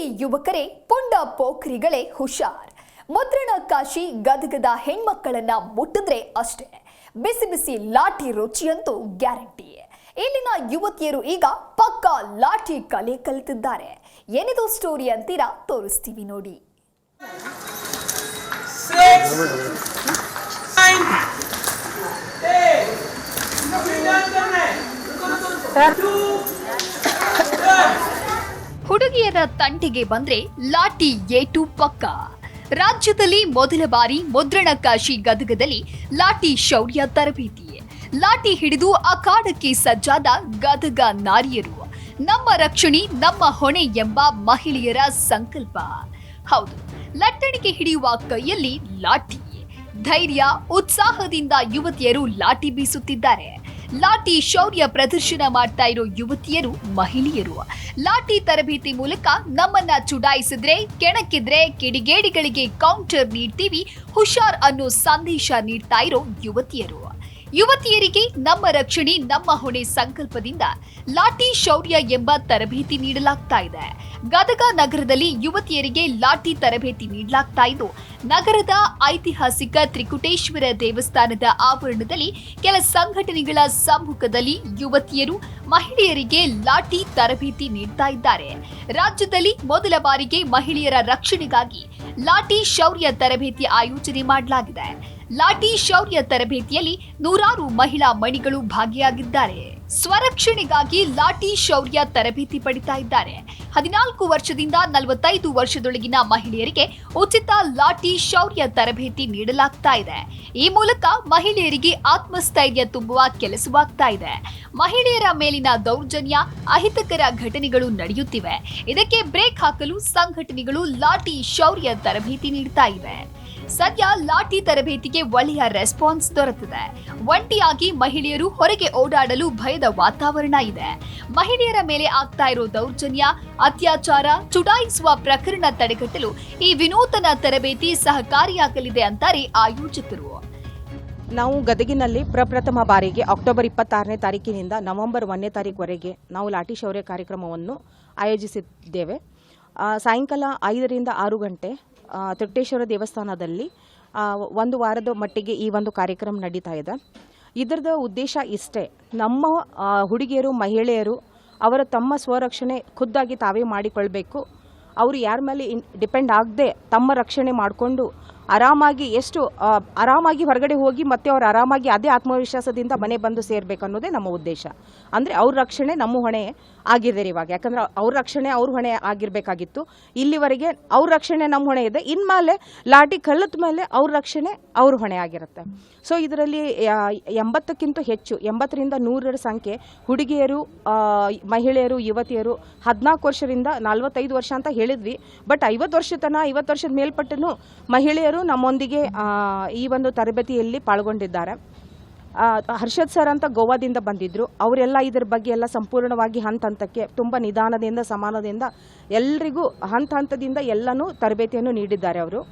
ಹುಡುಗಿ ಯುವಕರೇ, ಪುಂಡ ಪೋಖ್ರಿಗಳೇ ಹುಷಾರ್. ಮುದ್ರಣ ಕಾಶಿ ಗದಗದ ಹೆಣ್ಮಕ್ಕಳನ್ನ ಮುಟ್ಟಿದ್ರೆ ಅಷ್ಟೇ. ಬಿಸಿ ಬಿಸಿ ಲಾಠಿ ರುಚಿಯಂತೂ ಗ್ಯಾರಂಟಿ. ಇಲ್ಲಿನ ಯುವತಿಯರು ಈಗ ಪಕ್ಕಾ ಲಾಠಿ ಕಲೆ ಕಲಿತಿದ್ದಾರೆ. ಏನಿದು ಸ್ಟೋರಿ ಅಂತೀರಾ ತೋರಿಸ್ತೀವಿ ನೋಡಿ. ಹುಡುಗಿಯರ ತಂಟೆಗೆ ಬಂದ್ರೆ ಲಾಟಿ ಏಟು ಪಕ್ಕ. ರಾಜ್ಯದಲ್ಲಿ ಮೊದಲ ಬಾರಿ ಮುದ್ರಣಕಾಶಿ ಗದಗದಲ್ಲಿ ಲಾಟಿ ಶೌರ್ಯ ತರಬೇತಿ. ಲಾಟಿ ಹಿಡಿದು ಅಖಾಡಕ್ಕೆ ಸಜ್ಜಾದ ಗದಗ ನಾರಿಯರು. ನಮ್ಮ ರಕ್ಷಣೆ, ನಮ್ಮ ಹೊಣೆ ಎಂಬ ಮಹಿಳೆಯರ ಸಂಕಲ್ಪ. ಹೌದು, ಲಟ್ಟಣಿಗೆ ಹಿಡಿಯುವ ಕೈಯಲ್ಲಿ ಲಾಠಿ. ಧೈರ್ಯ, ಉತ್ಸಾಹದಿಂದ ಯುವತಿಯರು ಲಾಠಿ ಬೀಸುತ್ತಿದ್ದಾರೆ. ಲಾಠಿ ಶೌರ್ಯ ಪ್ರದರ್ಶನ ಮಾಡ್ತಾ ಇರೋ ಯುವತಿಯರು, ಮಹಿಳೆಯರು. ಲಾಠಿ ತರಬೇತಿ ಮೂಲಕ ನಮ್ಮನ್ನ ಚುಡಾಯಿಸಿದ್ರೆ, ಕೆಣಕಿದ್ರೆ, ಕಿಡಿಗೇಡಿಗಳಿಗೆ ಕೌಂಟರ್ ನೀಡ್ತೀವಿ, ಹುಷಾರ್ ಅನ್ನೋ ಸಂದೇಶ ನೀಡ್ತಾ ಇರೋ ಯುವತಿಯರು. ಯುವತಿಯರಿಗೆ ನಮ್ಮ ರಕ್ಷಣೆ, ನಮ್ಮ ಹೊಣೆ ಸಂಕಲ್ಪದಿಂದ ಲಾಠಿ ಶೌರ್ಯ ಎಂಬ ತರಬೇತಿ ನೀಡಲಾಗ್ತಾ ಇದೆ. ಗದಗ ನಗರದಲ್ಲಿ ಯುವತಿಯರಿಗೆ ಲಾಠಿ ತರಬೇತಿ ನೀಡಲಾಗ್ತಾ ಇದ್ದು, ನಗರದ ಐತಿಹಾಸಿಕ ತ್ರಿಕುಟೇಶ್ವರ ದೇವಸ್ಥಾನದ ಆವರಣದಲ್ಲಿ ಕೆಲ ಸಂಘಟನೆಗಳ ಸಮ್ಮುಖದಲ್ಲಿ ಯುವತಿಯರು ಮಹಿಳೆಯರಿಗೆ ಲಾಠಿ ತರಬೇತಿ ನೀಡ್ತಾ ಇದ್ದಾರೆ. ರಾಜ್ಯದಲ್ಲಿ ಮೊದಲ ಬಾರಿಗೆ ಮಹಿಳೆಯರ ರಕ್ಷಣೆಗಾಗಿ ಲಾಠಿ ಶೌರ್ಯ ತರಬೇತಿ ಆಯೋಜನೆ ಮಾಡಲಾಗಿದೆ. ಲಾಠಿ ಶೌರ್ಯ ತರಬೇತಿಯಲ್ಲಿ ನೂರಾರು ಮಹಿಳಾ ಮಣಿಗಳು ಭಾಗಿಯಾಗಿದ್ದಾರೆ. ಸ್ವರಕ್ಷಣೆಗಾಗಿ ಲಾಠಿ ಶೌರ್ಯ ತರಬೇತಿ ಪಡಿತಾ ಇದ್ದಾರೆ. ಹದಿನಾಲ್ಕು ವರ್ಷದಿಂದ ನಲವತ್ತೈದು ವರ್ಷದೊಳಗಿನ ಮಹಿಳೆಯರಿಗೆ ಉಚಿತ ಲಾಠಿ ಶೌರ್ಯ ತರಬೇತಿ ನೀಡಲಾಗ್ತಾ ಇದೆ. ಈ ಮೂಲಕ ಮಹಿಳೆಯರಿಗೆ ಆತ್ಮಸ್ಥೈರ್ಯ ತುಂಬುವ ಕೆಲಸವಾಗ್ತಾ ಇದೆ. ಮಹಿಳೆಯರ ಮೇಲಿನ ದೌರ್ಜನ್ಯ, ಅಹಿತಕರ ಘಟನೆಗಳು ನಡೆಯುತ್ತಿವೆ. ಇದಕ್ಕೆ ಬ್ರೇಕ್ ಹಾಕಲು ಸಂಘಟನೆಗಳು ಲಾಠಿ ಶೌರ್ಯ ತರಬೇತಿ ನೀಡ್ತಾ ಇವೆ. ಸದ್ಯ ಲಾಠಿ ತರಬೇತಿಗೆ ಒಳ್ಳೆಯ ರೆಸ್ಪಾನ್ಸ್ ದೊರೆತಿದೆ. ಒಂಟಿಯಾಗಿ ಮಹಿಳೆಯರು ಹೊರಗೆ ಓಡಾಡಲು ಭಯದ ವಾತಾವರಣ ಇದೆ. ಮಹಿಳೆಯರ ಮೇಲೆ ಆಗ್ತಾ ಇರೋ ದೌರ್ಜನ್ಯ, ಅತ್ಯಾಚಾರ ಚುಡಾಯಿಸುವ ಪ್ರಕರಣ ತಡೆಗಟ್ಟಲು ಈ ವಿನೂತನ ತರಬೇತಿ ಸಹಕಾರಿಯಾಗಲಿದೆ ಅಂತಾರೆ ಆಯೋಜಕರು. ನಾವು ಗದಗಿನಲ್ಲಿ ಪ್ರಪ್ರಥಮ ಬಾರಿಗೆ ಅಕ್ಟೋಬರ್ ಇಪ್ಪತ್ತಾರನೇ ತಾರೀಕಿನಿಂದ ನವೆಂಬರ್ ಒಂದನೇ ತಾರೀಕುವರೆಗೆ ನಾವು ಲಾಠಿ ಶೌರ್ಯ ಕಾರ್ಯಕ್ರಮವನ್ನು ಆಯೋಜಿಸಿದ್ದೇವೆ. ಸಾಯಂಕಾಲ ಐದರಿಂದ ಆರು ಗಂಟೆ ಆ, ದೇವಸ್ಥಾನದಲ್ಲಿ ಒಂದು ವಾರದ ಮಟ್ಟಿಗೆ ಈ ಒಂದು ಕಾರ್ಯಕ್ರಮ ನಡೀತಾ ಇದೆ. ಇದರದ ಉದ್ದೇಶ ಇಷ್ಟೇ ನಮ್ಮ ಹುಡುಗಿಯರು ಮಹಿಳೆಯರು ಅವರ ತಮ್ಮ ಸ್ವರಕ್ಷಣೆ ಖುದ್ದಾಗಿ ತಾವೇ ಮಾಡಿಕೊಳ್ಬೇಕು. ಅವರು ಯಾರ ಮೇಲೆ ಡಿಪೆಂಡ್ ಆಗದೆ ತಮ್ಮ ರಕ್ಷಣೆ ಮಾಡಿಕೊಂಡು ಆರಾಮಾಗಿ ಎಷ್ಟು ಆರಾಮಾಗಿ ಹೊರಗಡೆ ಹೋಗಿ ಮತ್ತೆ ಅವ್ರು ಆರಾಮಾಗಿ ಅದೇ ಆತ್ಮವಿಶ್ವಾಸದಿಂದ ಮನೆ ಬಂದು ಸೇರ್ಬೇಕು ಅನ್ನೋದೇ ನಮ್ಮ ಉದ್ದೇಶ. ಅಂದರೆ ಅವ್ರ ರಕ್ಷಣೆ ನಮ್ಮ ಹೊಣೆ ಆಗಿದೆ ಇವಾಗ. ಯಾಕಂದ್ರೆ ಅವ್ರ ರಕ್ಷಣೆ ಅವ್ರ ಹೊಣೆ ಆಗಿರಬೇಕಾಗಿತ್ತು. ಇಲ್ಲಿವರೆಗೆ ಅವ್ರ ರಕ್ಷಣೆ ನಮ್ಮ ಹೊಣೆ ಇದೆ. ಇನ್ಮೇಲೆ ಲಾಟಿ ಕಲ್ಲದ ಮೇಲೆ ಅವ್ರ ರಕ್ಷಣೆ ಅವ್ರ ಹೊಣೆ ಆಗಿರುತ್ತೆ. ಸೊ ಇದರಲ್ಲಿ ಎಂಬತ್ತಕ್ಕಿಂತ ಹೆಚ್ಚು, ಎಂಬತ್ತರಿಂದ ನೂರರ ಸಂಖ್ಯೆ ಹುಡುಗಿಯರು ಮಹಿಳೆಯರು, ಯುವತಿಯರು ಹದಿನಾಲ್ಕು ವರ್ಷದಿಂದ ನಲವತ್ತೈದು ವರ್ಷ ಅಂತ ಹೇಳಿದ್ವಿ. ಬಟ್ ಐವತ್ತು ವರ್ಷ ತನ ಐವತ್ತು ವರ್ಷದ ಮೇಲ್ಪಟ್ಟನು ಮಹಿಳೆಯರು ನಮ್ಮೊಂದಿಗೆ ಈ ಒಂದು ತರಬೇತಿಯಲ್ಲಿ ಪಾಲ್ಗೊಂಡಿದ್ದಾರೆ. ಹರ್ಷದ್ ಸರ್ ಅಂತ ಗೋವಾದಿಂದ ಬಂದಿದ್ರು. ಅವರೆಲ್ಲ ಇದರ ಬಗ್ಗೆ ಎಲ್ಲ ಸಂಪೂರ್ಣವಾಗಿ ಹಂತ ಹಂತಕ್ಕೆ, ತುಂಬ ನಿಧಾನದಿಂದ, ಸಮಾನದಿಂದ ಎಲ್ರಿಗೂ ಹಂತ ಹಂತದಿಂದ ಎಲ್ಲನೂ ತರಬೇತಿಯನ್ನು ನೀಡಿದ್ದಾರೆ ಅವರು.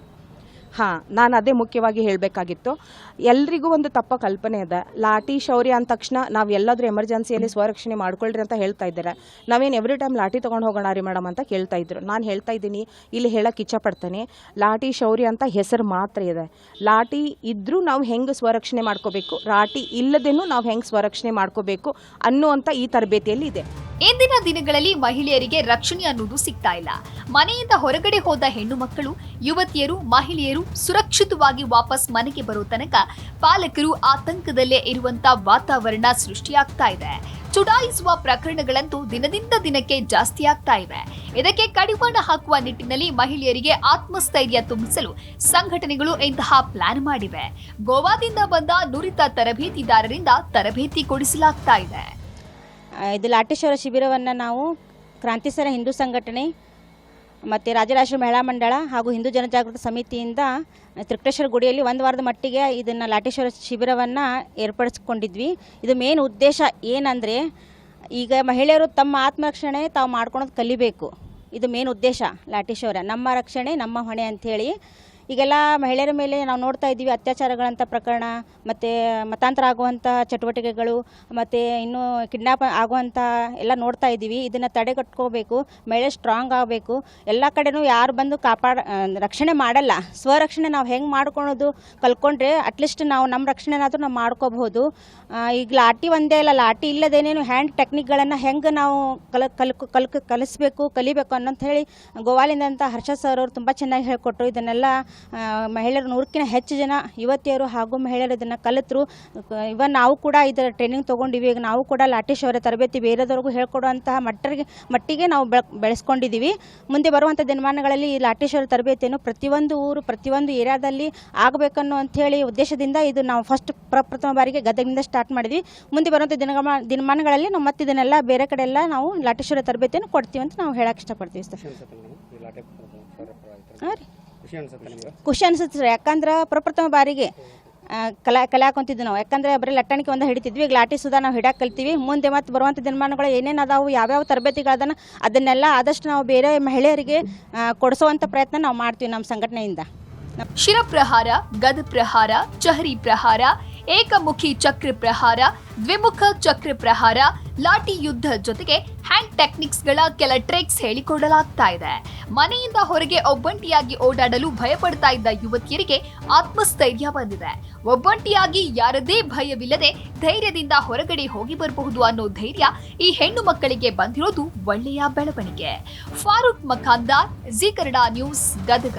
ಹಾಂ, ನಾನು ಅದೇ ಮುಖ್ಯವಾಗಿ ಹೇಳಬೇಕಾಗಿತ್ತು. ಎಲ್ರಿಗೂ ಒಂದು ತಪ್ಪ ಕಲ್ಪನೆ ಇದೆ. ಲಾಠಿ, ಶೌರ್ಯ ಅಂದ ತಕ್ಷಣ ನಾವು ಎಲ್ಲಾದರೂ ಎಮರ್ಜೆನ್ಸಿಯಲ್ಲಿ ಸ್ವರಕ್ಷಣೆ ಮಾಡ್ಕೊಳ್ರಿ ಅಂತ ಹೇಳ್ತಾ ಇದ್ದಾರೆ. ನಾವೇನು ಎವ್ರಿ ಟೈಮ್ ಲಾಠಿ ತೊಗೊಂಡು ಹೋಗೋಣ ರೀ ಮೇಡಮ್ ಅಂತ ಕೇಳ್ತಾ ಇದ್ರು. ನಾನು ಹೇಳ್ತಾ ಇದ್ದೀನಿ, ಇಲ್ಲಿ ಹೇಳಕ್ಕೆ ಇಚ್ಛಪಡ್ತೇನೆ. ಲಾಠಿ, ಶೌರ್ಯ ಅಂತ ಹೆಸರು ಮಾತ್ರ ಇದೆ. ಲಾಠಿ ಇದ್ದರೂ ನಾವು ಹೆಂಗೆ ಸ್ವರಕ್ಷಣೆ ಮಾಡ್ಕೋಬೇಕು? ಲಾಠಿ ಇಲ್ಲದೇನೂ ನಾವು ಹೆಂಗೆ ಸ್ವರಕ್ಷಣೆ ಮಾಡ್ಕೋಬೇಕು ಅನ್ನುವಂಥ ಈ ತರಬೇತಿಯಲ್ಲಿ ಇದೆ. ಇಂದಿನ ದಿನಗಳಲ್ಲಿ ಮಹಿಳೆಯರಿಗೆ ರಕ್ಷಣೆ ಅನ್ನೋದು ಸಿಗ್ತಾ ಇಲ್ಲ. ಮನೆಯಿಂದ ಹೊರಗಡೆ ಹೋದ ಹೆಣ್ಣು ಮಕ್ಕಳು, ಯುವತಿಯರು, ಮಹಿಳೆಯರು ಸುರಕ್ಷಿತವಾಗಿ ವಾಪಸ್ ಮನೆಗೆ ಬರೋ ತನಕ ಪಾಲಕರು ಆತಂಕದಲ್ಲೇ ಇರುವಂತ ವಾತಾವರಣ ಸೃಷ್ಟಿಯಾಗ್ತಾ ಇದೆ. ಚುಡಾಯಿಸುವ ಪ್ರಕರಣಗಳಂತೂ ದಿನದಿಂದ ದಿನಕ್ಕೆ ಜಾಸ್ತಿ ಆಗ್ತಾ ಇವೆ. ಇದಕ್ಕೆ ಕಡಿವಾಣ ಹಾಕುವ ನಿಟ್ಟಿನಲ್ಲಿ ಮಹಿಳೆಯರಿಗೆ ಆತ್ಮಸ್ಥೈರ್ಯ ತುಂಬಿಸಲು ಸಂಘಟನೆಗಳು ಇಂತಹ ಪ್ಲಾನ್ ಮಾಡಿವೆ. ಗೋವಾದಿಂದ ಬಂದ ನುರಿತ ತರಬೇತಿದಾರರಿಂದ ತರಬೇತಿ ಕೊಡಿಸಲಾಗ್ತಾ ಇದೆ. ಇದು ಲಾಟೇಶ್ವರ ಶಿಬಿರವನ್ನು ನಾವು ಕ್ರಾಂತಿಸರ ಹಿಂದೂ ಸಂಘಟನೆ ಮತ್ತು ರಾಜರಾಜ ಮಹಿಳಾ ಮಂಡಳ ಹಾಗೂ ಹಿಂದೂ ಜನಜಾಗೃತಿ ಸಮಿತಿಯಿಂದ ತ್ರಿಕಟೇಶ್ವರ ಗುಡಿಯಲ್ಲಿ ಒಂದು ವಾರದ ಮಟ್ಟಿಗೆ ಇದನ್ನು ಲಾಟೇಶ್ವರ ಶಿಬಿರವನ್ನು ಏರ್ಪಡಿಸ್ಕೊಂಡಿದ್ವಿ. ಇದು ಮೇನ್ ಉದ್ದೇಶ ಏನಂದರೆ ಈಗ ಮಹಿಳೆಯರು ತಮ್ಮ ಆತ್ಮರಕ್ಷಣೆ ತಾವು ಮಾಡ್ಕೊಳೋದು ಕಲಿಬೇಕು. ಇದು ಮೇನ್ ಉದ್ದೇಶ ಲಾಟೇಶ್ವರ ನಮ್ಮ ರಕ್ಷಣೆ, ನಮ್ಮ ಹೊಣೆ ಅಂಥೇಳಿ ಈಗೆಲ್ಲ ಮಹಿಳೆಯರ ಮೇಲೆ ನಾವು ನೋಡ್ತಾ ಇದ್ದೀವಿ ಅತ್ಯಾಚಾರಗಳಂಥ ಪ್ರಕರಣ, ಮತ್ತು ಮತಾಂತರ ಆಗುವಂಥ ಚಟುವಟಿಕೆಗಳು, ಮತ್ತು ಇನ್ನು ಕಿಡ್ನಾಪ್ ಆಗುವಂಥ ಎಲ್ಲ ನೋಡ್ತಾ ಇದ್ದೀವಿ. ಇದನ್ನು ತಡೆಗಟ್ಕೋಬೇಕು, ಮಹಿಳೆ ಸ್ಟ್ರಾಂಗ್ ಆಗಬೇಕು. ಎಲ್ಲ ಕಡೆನೂ ಯಾರು ಬಂದು ಕಾಪಾಡ ರಕ್ಷಣೆ ಮಾಡಲ್ಲ. ಸ್ವರಕ್ಷಣೆ ನಾವು ಹೆಂಗೆ ಮಾಡ್ಕೊಳೋದು ಕಲ್ತ್ಕೊಂಡ್ರೆ ಅಟ್ಲೀಸ್ಟ್ ನಾವು ನಮ್ಮ ರಕ್ಷಣೆನಾದರೂ ನಾವು ಮಾಡ್ಕೋಬಹುದು. ಈಗ ಲಾಟಿ ಒಂದೇ ಅಲ್ಲ ಲಾಟಿ ಇಲ್ಲದೇನೇನು ಹ್ಯಾಂಡ್ ಟೆಕ್ನಿಕ್ಗಳನ್ನು ಹೆಂಗೆ ನಾವು ಕಲ ಕಲ್ ಕಲ್ ಕಲಿಸ್ಬೇಕು, ಕಲಿಬೇಕು ಅನ್ನೋಂತ ಹೇಳಿ ಗೋವಾಲಿಂದಂಥ ಹರ್ಷ ಸರ್ ಅವರು ತುಂಬ ಚೆನ್ನಾಗಿ ಹೇಳ್ಕೊಟ್ರು. ಇದನ್ನೆಲ್ಲ ಮಹಿಳೆಯರು ನೂರಕ್ಕಿಂತ ಹೆಚ್ಚು ಜನ ಯುವತಿಯರು ಹಾಗೂ ಮಹಿಳೆಯರು ಇದನ್ನು ಕಲಿತರು. ಇವನ್ ನಾವು ಕೂಡ ಇದರ ಟ್ರೈನಿಂಗ್ ತೊಗೊಂಡಿವಿ. ಈಗ ನಾವು ಕೂಡ ಲಾಟೀಶ್ ಅವರ ತರಬೇತಿ ಬೇರೆದವ್ರಿಗೂ ಹೇಳ್ಕೊಡುವಂತಹ ಮಟ್ಟರಿಗೆ ಮಟ್ಟಿಗೆ ನಾವು ಬೆಳ್ ಬೆಳೆಸ್ಕೊಂಡಿದ್ದೀವಿ ಮುಂದೆ ಬರುವಂಥ ದಿನಮಾನಗಳಲ್ಲಿ ಈ ಲಾಟೀಶ್ ಅವರ ತರಬೇತಿಯನ್ನು ಪ್ರತಿಯೊಂದು ಊರು ಪ್ರತಿಯೊಂದು ಏರಿಯಾದಲ್ಲಿ ಆಗಬೇಕನ್ನೋ ಹೇಳಿ ಉದ್ದೇಶದಿಂದ ಇದು ನಾವು ಫಸ್ಟ್ ಪ್ರಪ್ರಥಮ ಬಾರಿಗೆ ಗದಗಿನಿಂದ ಸ್ಟಾರ್ಟ್ ಮಾಡಿದ್ವಿ. ಮುಂದೆ ಬರುವಂಥ ದಿನಗಮ ದಿನಮಾನಗಳಲ್ಲಿ ನಾವು ಮತ್ತೆ ಇದನ್ನೆಲ್ಲ ಬೇರೆ ಕಡೆ ಎಲ್ಲ ನಾವು ಅವರ ತರಬೇತಿಯನ್ನು ಕೊಡ್ತೀವಿ ಅಂತ ನಾವು ಹೇಳಕ್ಕೆ ಇಷ್ಟಪಡ್ತೀವಿ ಸರ್. ಹಾಂ ರೀ. ಖುಷಿ ಅನ್ಸುತ್ತೆ ಸರ್. ಯಾಕಂದ್ರೆ ಪ್ರಪ್ರಥಮ ಬಾರಿಗೆ ಕಲಾ ಕಲಾಕೊಂತಿದ್ವಿ ನಾವು. ಯಾಕಂದ್ರೆ ಬರೀ ಲಟ್ಟಣಿಕೆ ಒಂದು ಹಿಡಿತಿದ್ವಿ ಈಗ ಲಾಟಿ ಸುಧಾ ನಾವು ಹಿಡಕ್ಕೆ ಕಲ್ತೀವಿ. ಮುಂದೆ ಮತ್ತೆ ಬರುವಂಥ ದಿನಮಾನಗಳು ಏನೇನು ಅದಾವು ಯಾವ್ಯಾವ ತರಬೇತಿಗಳದನ್ನ ಅದನ್ನೆಲ್ಲ ಆದಷ್ಟು ನಾವು ಬೇರೆ ಮಹಿಳೆಯರಿಗೆ ಕೊಡಿಸುವಂತ ಕೊಡಿಸುವಂಥ ಪ್ರಯತ್ನ ನಾವು ಮಾಡ್ತೀವಿ ನಮ್ಮ ಸಂಘಟನೆಯಿಂದ. ಶಿರಪ್ರಹಾರ ಗದ ಪ್ರಹಾರ ಚಹರಿ ಪ್ರಹಾರ ಏಕಮುಖಿ ಚಕ್ರ ಪ್ರಹಾರ, ದ್ವಿಮುಖ ಚಕ್ರ ಪ್ರಹಾರ, ಲಾಠಿ ಯುದ್ಧ ಜೊತೆಗೆ ಹ್ಯಾಂಡ್ ಟೆಕ್ನಿಕ್ಸ್ಗಳ ಕೆಲ ಟ್ರಿಕ್ಸ್ ಹೇಳಿಕೊಡಲಾಗ್ತಾ ಇದೆ. ಮನೆಯಿಂದ ಹೊರಗೆ ಒಬ್ಬಂಟಿಯಾಗಿ ಓಡಾಡಲು ಭಯಪಡ್ತಾ ಇದ್ದ ಯುವತಿಯರಿಗೆ ಆತ್ಮಸ್ಥೈರ್ಯ ಬಂದಿದೆ. ಒಬ್ಬಂಟಿಯಾಗಿ ಯಾರದೇ ಭಯವಿಲ್ಲದೆ ಧೈರ್ಯದಿಂದ ಹೊರಗಡೆ ಹೋಗಿ ಬರಬಹುದು ಅನ್ನೋ ಧೈರ್ಯ ಈ ಹೆಣ್ಣು ಮಕ್ಕಳಿಗೆ ಬಂದಿರೋದು ಒಳ್ಳೆಯ ಬೆಳವಣಿಗೆ. Farooq Makhandar G Kannada news, Gadag.